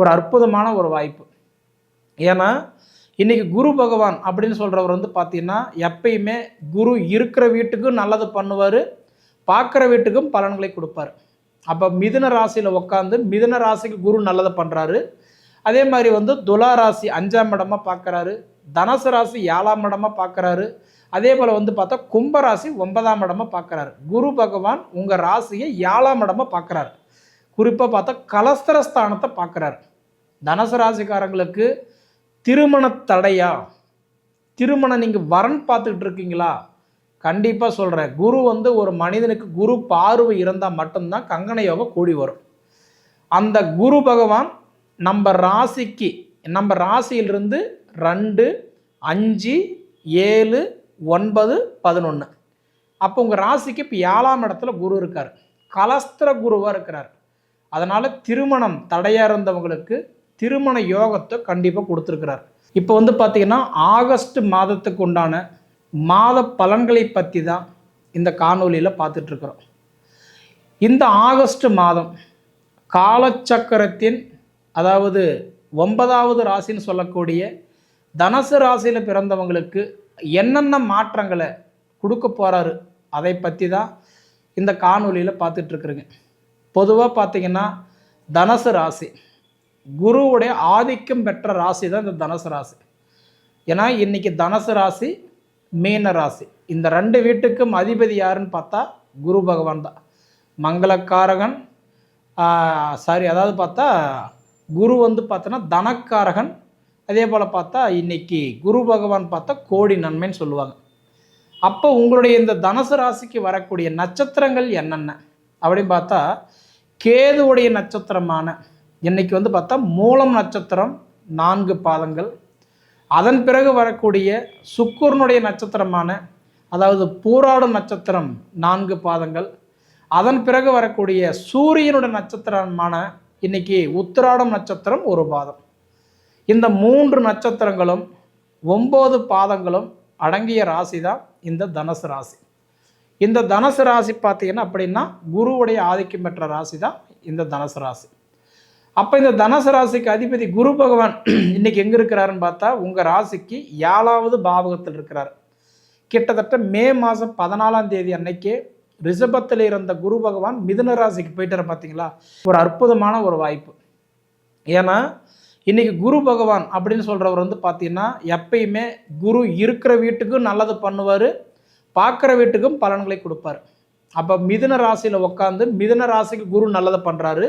ஒரு அற்புதமான ஒரு வாய்ப்பு. ஏன்னா இன்னைக்கு குரு பகவான் அப்படின்னு சொல்கிறவர் வந்து பார்த்தீங்கன்னா எப்பயுமே குரு இருக்கிற வீட்டுக்கும் நல்லது பண்ணுவார் பார்க்குற வீட்டுக்கும் பலன்களை கொடுப்பார். அப்போ மிதுன ராசியில் உட்காந்து மிதுன ராசிக்கு குரு நல்லதை பண்ணுறாரு அதே மாதிரி வந்து துலா ராசி அஞ்சாம் இடமா பார்க்குறாரு தனசு ராசி ஏழாம் இடமா பார்க்குறாரு அதே போல் வந்து பார்த்தா கும்பராசி ஒன்பதாம் இடமா பார்க்குறாரு குரு பகவான் உங்கள் ராசியை ஏழாம் இடமா பார்க்குறாரு குறிப்பாக பார்த்தா கலஸ்தர ஸ்தானத்தை பார்க்குறாரு தனுசு ராசிக்காரங்களுக்கு திருமண தடையா? திருமணம் நீங்கள் வரன் பார்த்துக்கிட்டு இருக்கீங்களா? கண்டிப்பாக சொல்கிறேன் குரு வந்து ஒரு மனிதனுக்கு குரு பார்வை இருந்தால் மட்டும்தான் கங்கண யோகம் கூடி வரும். அந்த குரு பகவான் நம்ம ராசிக்கு நம்ம ராசியிலிருந்து ரெண்டு அஞ்சு ஏழு ஒன்பது பதினொன்று அப்போ உங்கள் ராசிக்கு இப்போ ஏழாம் இடத்துல குரு இருக்கார். கலஸ்திர குருவாக இருக்கிறார். அதனால் திருமணம் தடையாக இருந்தவங்களுக்கு திருமண யோகத்தை கண்டிப்பாக கொடுத்துருக்கிறார். இப்போ வந்து பார்த்திங்கன்னா ஆகஸ்ட் மாதத்துக்கு உண்டான மாத பலன்களை பற்றி தான் இந்த காணொலியில் பார்த்துட்ருக்குறோம். இந்த ஆகஸ்ட் மாதம் காலச்சக்கரத்தின் அதாவது ஒன்பதாவது ராசின்னு சொல்லக்கூடிய தனுசு ராசியில் பிறந்தவங்களுக்கு என்னென்ன மாற்றங்களை கொடுக்க போகிறாரு அதை பற்றி தான் இந்த காணொலியில் பார்த்துட்ருக்குறேங்க. பொதுவாக பார்த்தீங்கன்னா தனுசு ராசி. குருவுடைய ஆதிக்கம் பெற்ற ராசி தான் இந்த தனுசு ராசி. ஏன்னா இன்னைக்கு தனுசு ராசி மீன ராசி. இந்த ரெண்டு வீட்டுக்கும் அதிபதி யாருன்னு பார்த்தா குரு பகவான் தான். மங்களக்காரகன் சாரி அதாவது பார்த்தா குரு வந்து பார்த்தோன்னா தனக்காரகன். அதே போல் பார்த்தா இன்னைக்கு குரு பகவான் பார்த்தா கோடி நன்மைன்னு சொல்லுவாங்க. அப்போ உங்களுடைய இந்த தனுசு ராசிக்கு வரக்கூடிய நட்சத்திரங்கள் என்னென்ன? அப்படின்னு பார்த்தா கேதுவுடைய நட்சத்திரமான இன்னைக்கு வந்து பார்த்தா மூலம் நட்சத்திரம் நான்கு பாதங்கள். அதன் பிறகு வரக்கூடிய சுக்குரனுடைய நட்சத்திரமான அதாவது பூராடும் நட்சத்திரம் நான்கு பாதங்கள். அதன் பிறகு வரக்கூடிய சூரியனுடைய நட்சத்திரமான இன்னைக்கு உத்திராடம் நட்சத்திரம் ஒரு பாதம். இந்த மூன்று நட்சத்திரங்களும் ஒம்பது பாதங்களும் அடங்கிய ராசி தான் இந்த தனுசு ராசி. இந்த தனுசு ராசி பார்த்தீங்கன்னா அப்படின்னா குருவுடைய ஆதிக்கம் பெற்ற ராசி தான் இந்த தனுசு ராசி. அப்போ இந்த தனுசு ராசிக்கு அதிபதி குரு பகவான் இன்னைக்கு எங்கே இருக்கிறாருன்னு பார்த்தா உங்கள் ராசிக்கு ஏழாவது பாவகத்தில் இருக்கிறார். கிட்டத்தட்ட மே மாதம் பதினாலாம் தேதி அன்னைக்கே ரிஷபத்தில் இருந்த குரு பகவான் மிதுன ராசிக்கு போயிட்டார் பார்த்தீங்களா ஒரு அற்புதமான ஒரு வாய்ப்பு. ஏன்னா இன்னைக்கு குரு பகவான் அப்படின்னு சொல்கிறவர் வந்து பார்த்தீங்கன்னா எப்பயுமே குரு இருக்கிற வீட்டுக்கும் நல்லது பண்ணுவார் பார்க்குற வீட்டுக்கும் பலன்களை கொடுப்பார். அப்போ மிதுன ராசியில் உட்காந்து மிதுன ராசிக்கு குரு நல்லதை பண்ணுறாரு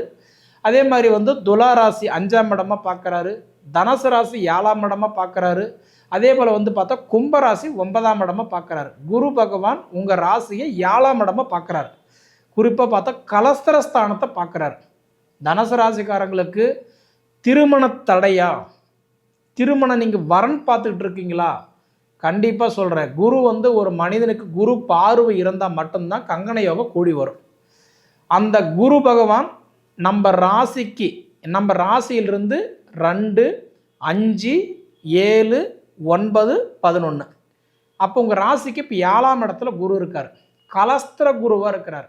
அதே மாதிரி வந்து துலா ராசி அஞ்சாம் இடமாக பார்க்குறாரு. தனுசு ராசி ஏழாம் இடமாக பார்க்குறாரு. அதே போல் வந்து பார்த்தா கும்பராசி ஒன்பதாம் இடமாக பார்க்குறாரு. குரு பகவான் உங்கள் ராசியை ஏழாம் இடமாக பார்க்குறாரு. குறிப்பாக பார்த்தா கலஸ்தர ஸ்தானத்தை பார்க்குறாரு. தனுசு ராசிக்காரங்களுக்கு திருமண தடையா? திருமணம் நீங்கள் வரன் பார்த்துக்கிட்டு இருக்கீங்களா? கண்டிப்பாக சொல்கிறேன் குரு வந்து ஒரு மனிதனுக்கு குரு பார்வை இருந்தால் மட்டும்தான் கங்கண யோகம் கூடி வரும். அந்த குரு பகவான் நம்ம ராசிக்கு நம்ம ராசியிலிருந்து ரெண்டு அஞ்சு ஏழு ஒன்பது பதினொன்று அப்போ உங்கள் ராசிக்கு இப்போ ஏழாம் இடத்துல குரு இருக்கார். கலஸ்திர குருவாக இருக்கிறார்.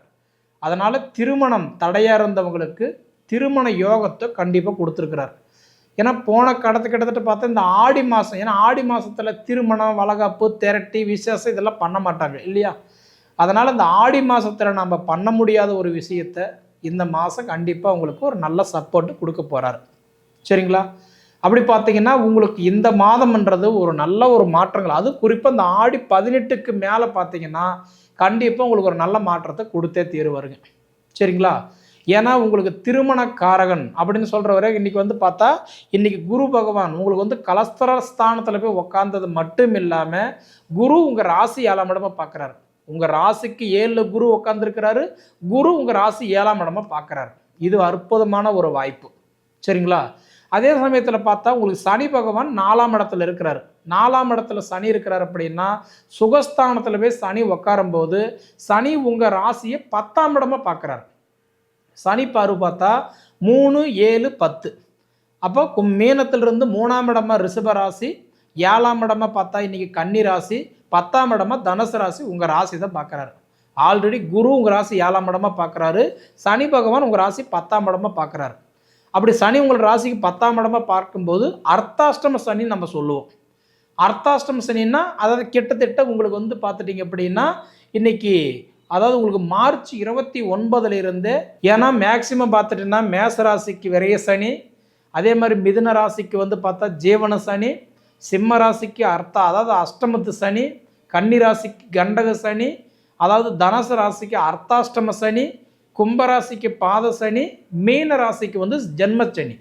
அதனால் திருமணம் தடையாக இருந்தவங்களுக்கு திருமண யோகத்தை கண்டிப்பாக கொடுத்துருக்கிறார். ஏன்னா போன கடத்து கிட்டத்தட்ட பார்த்தா இந்த ஆடி மாதம் ஏன்னா ஆடி மாதத்தில் திருமணம் வளகாப்பு திரட்டி விசேஷம் இதெல்லாம் பண்ண மாட்டாங்க இல்லையா? அதனால் இந்த ஆடி மாதத்தில் நம்ம பண்ண முடியாத ஒரு விஷயத்தை இந்த மாதம் கண்டிப்பாக உங்களுக்கு ஒரு நல்ல சப்போர்ட் கொடுக்க போகிறாரு சரிங்களா? அப்படி பார்த்தீங்கன்னா உங்களுக்கு இந்த மாதம்ன்றது ஒரு நல்ல ஒரு மாற்றங்கள். அது குறிப்பாக இந்த ஆடி பதினெட்டுக்கு மேலே பார்த்தீங்கன்னா கண்டிப்பாக உங்களுக்கு ஒரு நல்ல மாற்றத்தை கொடுத்தே தீருவாருங்க சரிங்களா? ஏன்னா உங்களுக்கு திருமணக்காரகன் அப்படின்னு சொல்கிறவரை இன்றைக்கி வந்து பார்த்தா இன்றைக்கி குரு பகவான் உங்களுக்கு வந்து கலஸ்தர ஸ்தானத்தில் போய் உக்காந்தது மட்டும் இல்லாமல் குரு உங்கள் ராசி ஏழாம் இடமாக பார்க்குறாரு உங்கள் ராசிக்கு ஏழில் குரு உட்காந்துருக்கிறாரு குரு உங்கள் ராசி ஏழாம் இடமா பார்க்குறாரு இது அற்புதமான ஒரு வாய்ப்பு. சரிங்களா? அதே சமயத்தில் பார்த்தா உங்களுக்கு சனி பகவான் நாலாம் இடத்துல இருக்கிறாரு. நாலாம் இடத்துல சனி இருக்கிறார் அப்படின்னா சுகஸ்தானத்தில் போய் சனி உட்காரும்போது சனி உங்கள் ராசியை பத்தாம் இடமா பார்க்குறாரு சனி பார்வை பார்த்தா மூணு ஏழு பத்து. அப்போ மீனத்திலிருந்து மூணாம் இடமா ரிஷப ராசி ஏழாம் இடமா பார்த்தா இன்னைக்கு கன்னி ராசி பத்தாம் இடமா தனுசு ராசி உங்கள் ராசி தான் பார்க்குறாரு. ஆல்ரெடி குரு உங்கள் ராசி ஏழாம் இடமா பார்க்குறாரு. சனி பகவான் உங்கள் ராசி பத்தாம் இடமா பார்க்குறாரு. அப்படி சனி உங்கள் ராசிக்கு பத்தாம் இடமா பார்க்கும்போது அர்த்தாஷ்டம சனி நம்ம சொல்லுவோம். அர்த்தாஷ்டம சனின்னா அதாவது கிட்டத்தட்ட உங்களுக்கு வந்து பார்த்துட்டிங்க அப்படின்னா இன்னைக்கு அதாவது உங்களுக்கு மார்ச் இருபத்தி ஒன்பதுல இருந்து ஏன்னா மேக்சிமம் பார்த்துட்டிங்கன்னா மேச ராசிக்கு விரைய சனி அதே மாதிரி மிதுன ராசிக்கு வந்து பார்த்தா ஜீவன சனி சிம்ம ராசிக்கு அர்த்தம் அதாவது அஷ்டமத்து சனி கன்னி ராசிக்கு கண்டக சனி அதாவது தனுசு ராசிக்கு அர்த்தாஷ்டம சனி கும்பராசிக்கு பாத சனி மீன ராசிக்கு வந்து ஜென்ம சனி.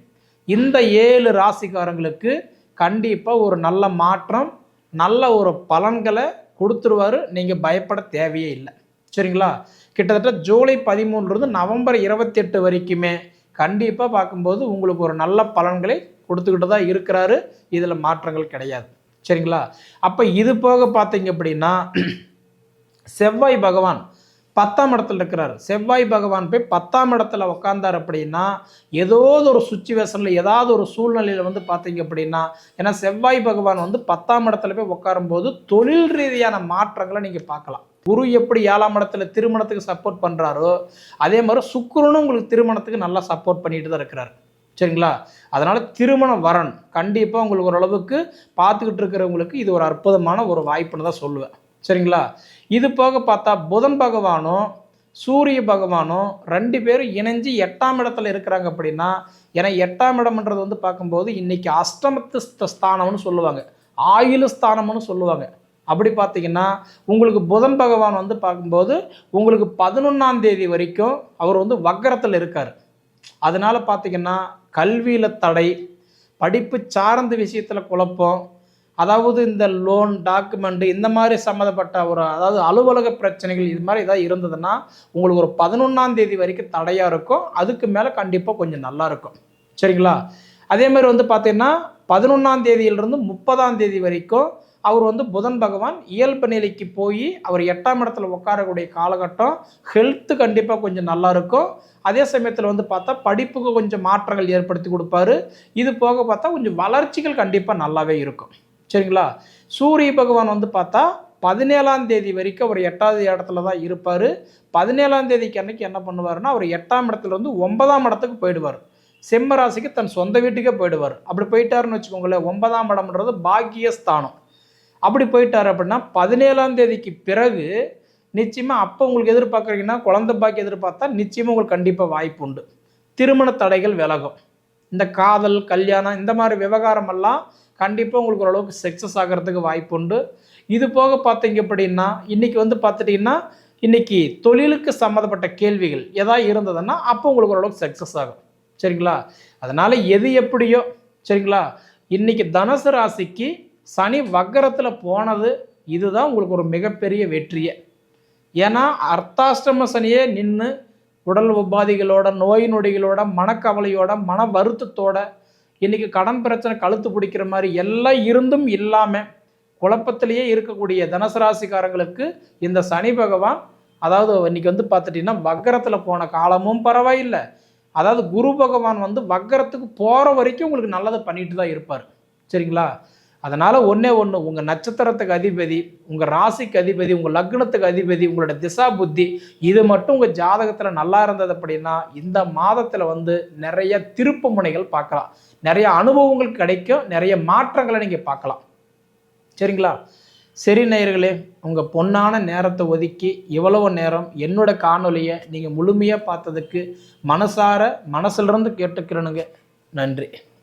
இந்த ஏழு ராசிக்காரங்களுக்கு கண்டிப்பாக ஒரு நல்ல மாற்றம் நல்ல ஒரு பலன்களை கொடுத்துருவாரு. நீங்கள் பயப்பட தேவையே இல்லை. சரிங்களா? கிட்டத்தட்ட ஜூலை பதிமூணுலேருந்து நவம்பர் இருபத்தெட்டு வரைக்குமே கண்டிப்பாக பார்க்கும்போது உங்களுக்கு ஒரு நல்ல பலன்களை கொடுத்துக்கிட்டு தான் இருக்கிறாரு. இதில் மாற்றங்கள் கிடையாது. சரிங்களா? அப்போ இது போக பார்த்தீங்க அப்படின்னா செவ்வாய் பகவான் பத்தாம் இடத்துல இருக்கிறார். செவ்வாய் பகவான் போய் பத்தாம் இடத்துல உட்காந்தார் அப்படின்னா ஏதோ ஒரு சுச்சுவேஷனில் ஏதாவது ஒரு சூழ்நிலையில் வந்து பார்த்தீங்க அப்படின்னா ஏன்னா செவ்வாய் பகவான் வந்து பத்தாம் இடத்துல போய் உட்காரும்போது தொழில் ரீதியான மாற்றங்களை நீங்கள் பார்க்கலாம். குரு எப்படி ஏழாம் இடத்துல திருமணத்துக்கு சப்போர்ட் பண்ணுறாரோ அதே மாதிரி சுக்கிரனும் உங்களுக்கு திருமணத்துக்கு நல்லா சப்போர்ட் பண்ணிட்டு தான் இருக்கிறார். சரிங்களா? அதனால் திருமண வரன் கண்டிப்பாக உங்களுக்கு ஓரளவுக்கு பார்த்துக்கிட்டு இருக்கிறவங்களுக்கு இது ஒரு அற்புதமான ஒரு வாய்ப்புன்னு தான் சொல்லுவேன். சரிங்களா? இது போக பார்த்தா புதன் பகவானும் சூரிய பகவானும் ரெண்டு பேரும் இணைஞ்சு எட்டாம் இடத்துல இருக்கிறாங்க அப்படின்னா ஏன்னா எட்டாம் இடம்ன்றது வந்து பார்க்கும்போது இன்றைக்கி அஷ்டமத்து ஸ்தானம்னு சொல்லுவாங்க. ஆயுள் ஸ்தானம்னு சொல்லுவாங்க. அப்படி பார்த்தீங்கன்னா உங்களுக்கு புதன் பகவான் வந்து பார்க்கும்போது உங்களுக்கு பதினொன்றாம் தேதி வரைக்கும் அவர் வந்து வக்கரத்தில் இருக்கார். அதனால பார்த்தீங்கன்னா கல்வியில் தடை படிப்பு சார்ந்த விஷயத்தில் குழப்பம் அதாவது இந்த லோன் டாக்குமெண்ட் இந்த மாதிரி சம்மந்தப்பட்ட ஒரு அதாவது அலுவலக பிரச்சனைகள் இது மாதிரி ஏதாவது இருந்ததுன்னா உங்களுக்கு ஒரு பதினொன்றாம் தேதி வரைக்கும் தடையாக இருக்கும். அதுக்கு மேலே கண்டிப்பாக கொஞ்சம் நல்லா இருக்கும். சரிங்களா? அதே மாதிரி வந்து பார்த்திங்கன்னா பதினொன்றாம் தேதியிலிருந்து முப்பதாம் தேதி வரைக்கும் அவர் வந்து புதன் பகவான் இயல்பு நிலைக்கு போய் அவர் எட்டாம் இடத்துல உட்காரக்கூடிய காலகட்டம் ஹெல்த்து கண்டிப்பாக கொஞ்சம் நல்லா இருக்கும். அதே சமயத்தில் வந்து பார்த்தா படிப்புக்கு கொஞ்சம் மாற்றங்கள் ஏற்படுத்தி கொடுப்பாரு. இது போக பார்த்தா கொஞ்சம் வளர்ச்சிகள் கண்டிப்பாக நல்லாவே இருக்கும். சரிங்களா? சூரிய பகவான் வந்து பார்த்தா பதினேழாம் தேதி வரைக்கும் அவர் எட்டாவது இடத்துல தான் இருப்பார். பதினேழாம் தேதிக்கு அன்னைக்கு என்ன பண்ணுவார்னா அவர் எட்டாம் இடத்துல இருந்து ஒன்பதாம் இடத்துக்கு போயிடுவார். சிம்ம ராசிக்கு தன் சொந்த வீட்டுக்கே போயிடுவார். அப்படி போயிட்டாருன்னு வச்சுக்கோங்களேன் ஒன்பதாம் இடம்ன்றது பாக்கியஸ்தானம். அப்படி போயிட்டார் அப்படின்னா பதினேழாம் தேதிக்கு பிறகு நிச்சயமாக அப்போ உங்களுக்கு எதிர்பார்க்குறீங்கன்னா குழந்தை பாக்கி எதிர்பார்த்தா நிச்சயமாக உங்களுக்கு கண்டிப்பாக வாய்ப்பு உண்டு. திருமண தடைகள் விலகும். இந்த காதல் கல்யாணம் இந்த மாதிரி விவகாரமெல்லாம் கண்டிப்பாக உங்களுக்கு ஓரளவுக்கு சக்ஸஸ் ஆகிறதுக்கு வாய்ப்பு உண்டு. இது போக பார்த்தீங்க அப்படின்னா இன்னைக்கு வந்து பார்த்துட்டிங்கன்னா இன்னைக்கு தொழிலுக்கு சம்மந்தப்பட்ட கேள்விகள் எதாவது இருந்ததுன்னா அப்போ உங்களுக்கு ஓரளவுக்கு சக்ஸஸ் ஆகும். சரிங்களா? அதனால் எது எப்படியோ சரிங்களா? இன்னைக்கு தனுசு ராசிக்கு சனி வக்கரத்தில் போனது இதுதான் உங்களுக்கு ஒரு மிகப்பெரிய வெற்றியே. ஏன்னா அர்த்தாஷ்டம சனியே நின்று உடல் உபாதிகளோட நோய் நொடிகளோட மனக்கவலையோட மன வருத்தத்தோட இன்னைக்கு கடன் பிரச்சனை கழுத்து பிடிக்கிற மாதிரி எல்லாம் இருந்தும் இல்லாமல் குழப்பத்திலேயே இருக்கக்கூடிய தனசராசிக்காரங்களுக்கு இந்த சனி பகவான் அதாவது இன்னைக்கு வந்து பார்த்துட்டிங்கன்னா வக்கரத்தில் போன காலமும் பரவாயில்லை. அதாவது குரு பகவான் வந்து வக்கரத்துக்கு போகிற வரைக்கும் உங்களுக்கு நல்லதை பண்ணிட்டு தான் இருப்பார். சரிங்களா? அதனால் ஒன்றே ஒன்று உங்கள் நட்சத்திரத்துக்கு அதிபதி உங்கள் ராசிக்கு அதிபதி உங்கள் லக்னத்துக்கு அதிபதி உங்களோட திசா புத்தி இது மட்டும் உங்கள் ஜாதகத்தில் நல்லா இருந்தது அப்படின்னா இந்த மாதத்தில் வந்து நிறைய திருப்பு முனைகள் பார்க்கலாம். நிறைய அனுபவங்கள் கிடைக்கும் நிறைய மாற்றங்களை நீங்கள் பார்க்கலாம். சரிங்களா? சரி நேயர்களே உங்கள் பொன்னான நேரத்தை ஒதுக்கி இவ்வளவு நேரம் என்னோட காணொலியை நீங்கள் முழுமையாக பார்த்ததுக்கு மனசார மனசுலேருந்து கேட்டுக்கிறனுங்க. நன்றி.